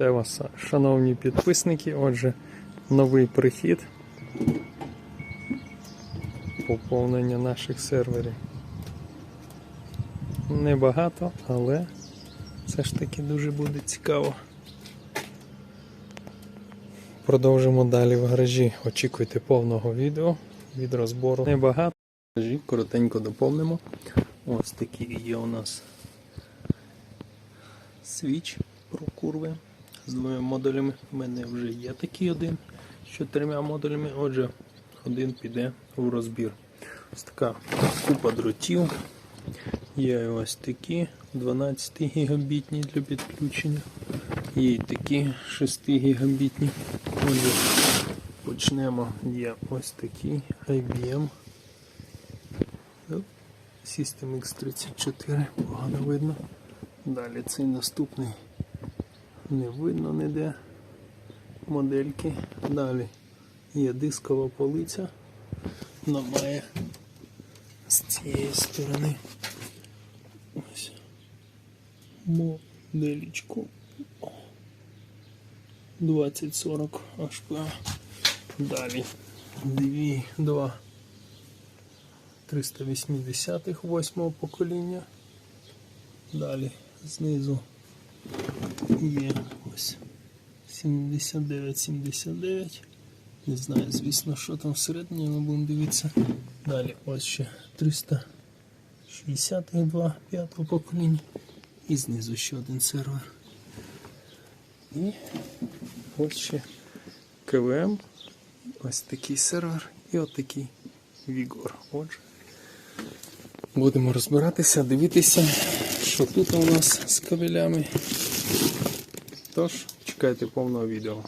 Вітаю шановні підписники. Отже, новий прихід. Поповнення наших серверів. Небагато, але все ж таки дуже буде цікаво. Продовжимо далі в гаражі. Очікуйте повного відео від розбору. Небагато. Гаражі коротенько доповнимо. Ось такі є у нас свіч про курви з двома модулями. У мене вже є такий один з чотирма модулями. Отже, один піде в розбір. Ось така купа дротів. Є ось такі 12 гігабітні для підключення. Є і такі 6 гігабітні. Отже, почнемо. Є ось такий IBM. System X34, погано видно. Далі цей наступний не видно ніде модельки. Далі є дискова полиця. Вона має з цієї сторони. Ось. Моделічку. 2040 HP. Далі дві, два 380-х восьмого покоління. Далі знизу є ось 79-79. Не знаю, звісно, що там всередині, ми будемо дивитися. Далі ось ще 362 п'ятого покоління. І знизу ще один сервер. І ось ще КВМ. Ось такий сервер і от такий Вігор. Отже. Будемо розбиратися, дивитися, що тут у нас з кабелями. Тож, чекайте повного відео.